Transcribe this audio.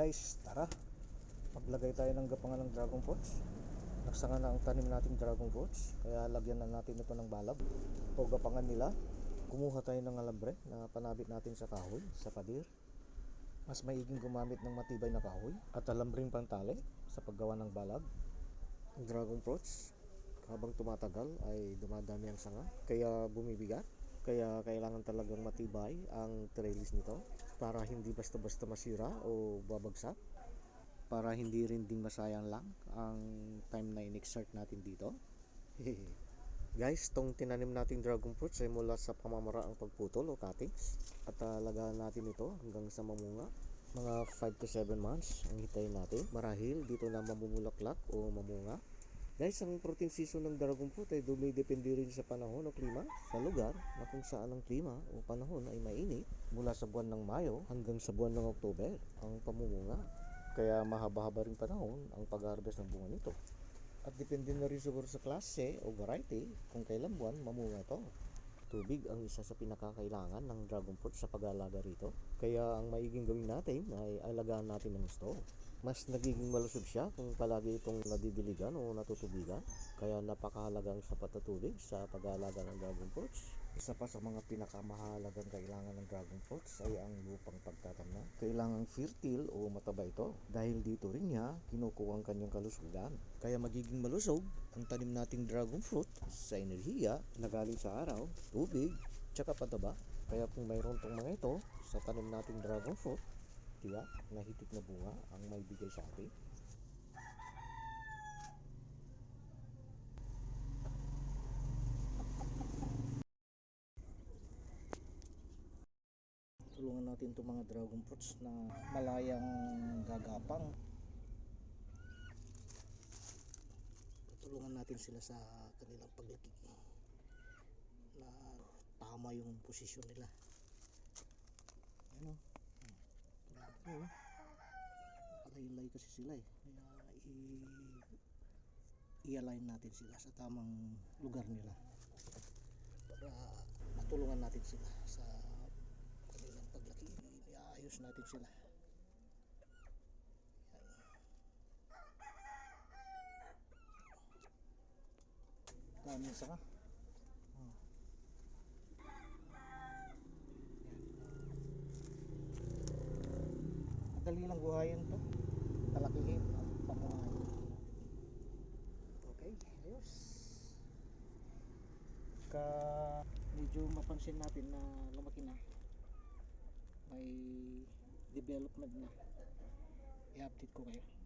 Guys, tara. Maglagay tayo ng gapangan ng dragon fruits. Nagsanga na ang tanim nating dragon fruits. Kaya lagyan na natin ito ng balab. O gapangan nila. Kumuha tayo ng alambre na panabit natin sa kahoy, sa pader. Mas maiging gumamit ng matibay na kahoy at alambring pantali sa paggawa ng balab. Ang dragon fruits, habang tumatagal ay dumadami ang sanga. Kaya bumibigat. Kaya kailangan talagang matibay ang trellis nito para hindi basta-basta masira o babagsak. Para hindi rin ding masayang lang ang time na in-exert natin dito. Guys tong tinanim nating dragon fruits ay mula sa pamamaraang pagputol o cuttings. At alagaan natin ito hanggang sa mamunga. Mga 5 to 7 months ang hitayin natin. Marahil dito na mamumulaklak o mamunga Guys, ang protein season ng dragon fruit ay dumidepende rin sa panahon o klima sa lugar na kung saan ang klima o panahon ay mainit mula sa buwan ng Mayo hanggang sa buwan ng Oktuber ang pamumunga. Kaya mahaba-haba rin panahon ang pag-harvest ng bunga nito. At depende na rin siguro sa klase o variety kung kailan buwan mamunga ito. Tubig ang isa sa pinakakailangan ng dragon fruit sa pag-alaga rito. Kaya ang maiging gawin natin ay alagaan natin ng gusto mas nagiging malusog siya kung palagi itong nadidiligan o natutubigan. Kaya napakahalagang sapat na tubig sa pag-aalaga ng dragon fruits. Isa pa sa mga pinakamahalagang kailangan ng dragon fruits ay ang lupang pagtatamna. Kailangang fertile o mataba ito dahil dito rin niya kinukuha ang kanyang kalusugan. Kaya magiging malusog ang tanim nating dragon fruit sa enerhiya na galing sa araw, tubig, tsaka pataba. Kaya kung mayroon tong mga ito sa tanim nating dragon fruit, tiyak na hitik na bunga ang may bigay sa atin. Tulungan natin itong mga dragon fruits na malayang gagapang. Tulungan natin sila sa kanilang paglaki na tama yung posisyon nila. Ano? Oo. Laylay kasi sila eh. Kaya i-align natin sila sa tamang lugar nila. Para matulungan natin sila sa kanilang paglaki. Iayos natin sila. Yan. Dami saka. Oh. Madali lang buhayin to. Kalakihin at pamuhayin. Okay, ayos. Ka medyo mapansin natin na lumaki na. May development na. I-update ko kayo.